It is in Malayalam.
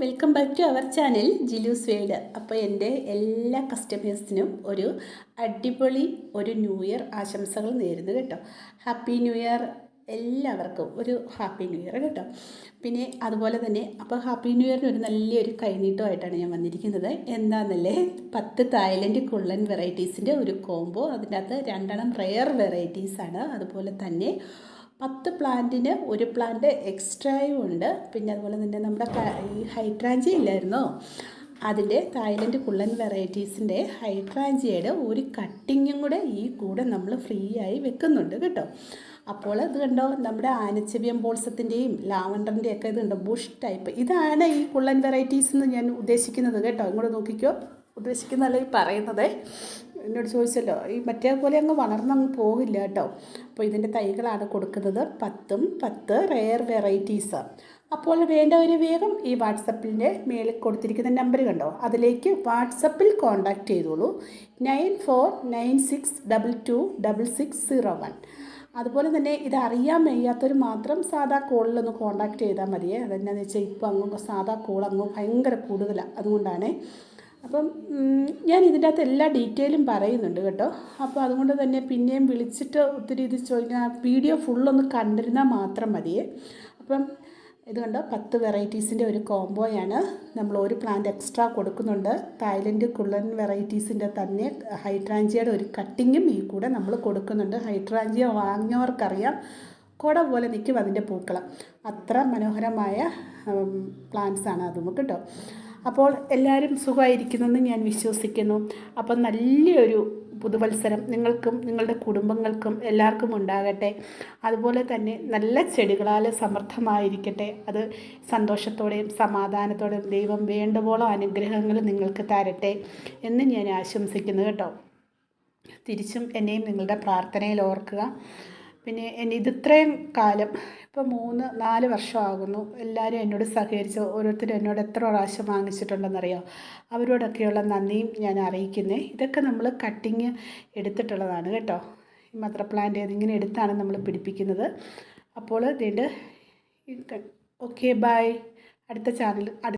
Welcome back to our channel Jilu's world അപ്പോൾ എന്റെ എല്ലാ കസ്റ്റമേഴ്സിനും ഒരു അടിപൊളി ഒരു ന്യൂ ഇയർ ആശംസകൾ നേരുന്നു കേട്ടോ. ഹാപ്പി ന്യൂ ഇയർ എല്ലാവർക്കും. ഒരു ഹാപ്പി ന്യൂ ഇയർ കേട്ടോ. പിന്നെ അതുപോലെ തന്നെ അപ്പോൾ ഹാപ്പി ന്യൂ ഇയറിന് ഒരു നല്ലൊരു കൈനീട്ടമായിട്ടാണ് ഞാൻ വന്നിരിക്കുന്നത്. എന്താണെന്നല്ലേ പത്ത് തായ്ലൻഡ് കുള്ളൻ വെറൈറ്റീസിന്റെ ഒരു കോംബോ അതിന്റെ അകത്ത് രണ്ടെണ്ണം റെയർ വെറൈറ്റീസാണ് അതുപോലെ തന്നെ പത്ത് പ്ലാന്റിന് ഒരു പ്ലാന്റ് എക്സ്ട്രായും ഉണ്ട്. പിന്നെ അതുപോലെ തന്നെ നമ്മുടെ ഈ ഹൈഡ്രാഞ്ചി ഇല്ലായിരുന്നോ? അതിന്റെ തായ്ലൻഡ് കുള്ളൻ വെറൈറ്റീസിന്റെ ഹൈഡ്രാഞ്ചിയുടെ ഒരു കട്ടിങ്ങും കൂടെ ഈ കൂടെ നമ്മൾ ഫ്രീ ആയി വെക്കുന്നുണ്ട് കേട്ടോ. അപ്പോൾ ഇത് കണ്ടോ? നമ്മുടെ ആനച്ചെവിയം ബോൾസത്തിന്റെയും ലാവണ്ടറിന്റെയും ഒക്കെ ഇതുണ്ട് ബുഷ് ടൈപ്പ്. ഇതാണ് ഈ കുള്ളൻ വെറൈറ്റീസ് എന്ന് ഞാൻ ഉദ്ദേശിക്കുന്നത് കേട്ടോ. ഇങ്ങോട്ട് നോക്കിക്കോ. ഉദ്ദേശിക്കുന്നതല്ല ഈ പറയുന്നത്. എന്നോട് ചോദിച്ചല്ലോ ഈ മറ്റേ പോലെ അങ്ങ് വളർന്നങ്ങ് പോകില്ല കേട്ടോ. അപ്പോൾ ഇതിന്റെ തൈകളാണ് കൊടുക്കുന്നത് പത്തും പത്ത് റെയർ വെറൈറ്റീസ് അപ്പോൾ വേണ്ടവർ വേഗം ഈ വാട്സപ്പിന്റെ മേളിൽ കൊടുത്തിരിക്കുന്ന നമ്പർ കണ്ടോ? അതിലേക്ക് വാട്സപ്പിൽ കോൺടാക്റ്റ് ചെയ്തോളൂ. Nine four nine six double two double six zero one. അതുപോലെ തന്നെ ഇത് അറിയാൻ വയ്യാത്തവർ മാത്രം സാധാ കോളിലൊന്ന് കോൺടാക്റ്റ് ചെയ്താൽ മതിയേ. അതെന്നാന്ന് വെച്ചാൽ ഇപ്പോൾ അങ്ങ് സാധാ കോൾ അങ്ങ് ഭയങ്കര കൂടുതലാണ് അതുകൊണ്ടാണ് അപ്പം ഞാൻ ഇതിന്റെ അകത്ത് എല്ലാ ഡീറ്റെയിലും പറയുന്നുണ്ട് കേട്ടോ. അപ്പോൾ അതുകൊണ്ട് തന്നെ പിന്നെയും വിളിച്ചിട്ട് ഒത്തിരി ഇത് ചോദിക്കാൻ വീഡിയോ ഫുള്ളൊന്ന് കണ്ടിരുന്നാൽ മാത്രം മതിയേ അപ്പം ഇതുകൊണ്ട് കണ്ടോ? പത്ത് വെറൈറ്റീസിന്റെ ഒരു കോംബോയാണ്. നമ്മൾ ഒരു പ്ലാന്റ് എക്സ്ട്രാ കൊടുക്കുന്നുണ്ട്. തായ്ലൻഡ് കുള്ളൻ വെറൈറ്റീസിന്റെ തന്നെ ഹൈഡ്രാഞ്ചിയുടെ ഒരു കട്ടിങ്ങും ഈ കൂടെ നമ്മൾ കൊടുക്കുന്നുണ്ട്. ഹൈഡ്രാഞ്ചിയ വാങ്ങിയവർക്കറിയാം. കുട പോലെ നിൽക്കും അതിന്റെ പൂക്കളം. അത്ര മനോഹരമായ പ്ലാന്റ്സാണ് അതും കേട്ടോ. അപ്പോൾ എല്ലാവരും സുഖമായിരിക്കുന്നെന്ന് ഞാൻ വിശ്വസിക്കുന്നു. അപ്പം നല്ലൊരു പുതുവത്സരം നിങ്ങൾക്കും നിങ്ങളുടെ കുടുംബങ്ങൾക്കും എല്ലാവർക്കും ഉണ്ടാകട്ടെ. അതുപോലെ തന്നെ നല്ല ചെടികളാൽ സമൃദ്ധമായിരിക്കട്ടെ. അത് സന്തോഷത്തോടെയും സമാധാനത്തോടെയും ദൈവം വേണ്ടുവോളം അനുഗ്രഹങ്ങൾ നിങ്ങൾക്ക് തരട്ടെ എന്ന് ഞാൻ ആശംസിക്കുന്നു കേട്ടോ. തിരിച്ചും എന്നെയും നിങ്ങളുടെ പ്രാർത്ഥനയിൽ ഓർക്കുക. പിന്നെ എന്നെ ഇതിത്രയും കാലം ഇപ്പോൾ മൂന്ന് നാല് വർഷമാകുന്നു. എല്ലാവരും എന്നോട് സഹകരിച്ച് ഓരോരുത്തരും എന്നോട് എത്ര പ്രാവശ്യം വാങ്ങിച്ചിട്ടുണ്ടെന്നറിയാം? അവരോടൊക്കെയുള്ള നന്ദിയും ഞാൻ അറിയിക്കുന്നേ. ഇതൊക്കെ നമ്മൾ കട്ടിങ് എടുത്തിട്ടുള്ളതാണ് കേട്ടോ. ഈ മദ്ര പ്ലാന്റ് ഇങ്ങനെ എടുത്താണ് നമ്മൾ പിടിപ്പിക്കുന്നത്. അപ്പോൾ ഇതിന്റെ ഓക്കെ ബൈ അടുത്ത ചാനൽ അടുത്ത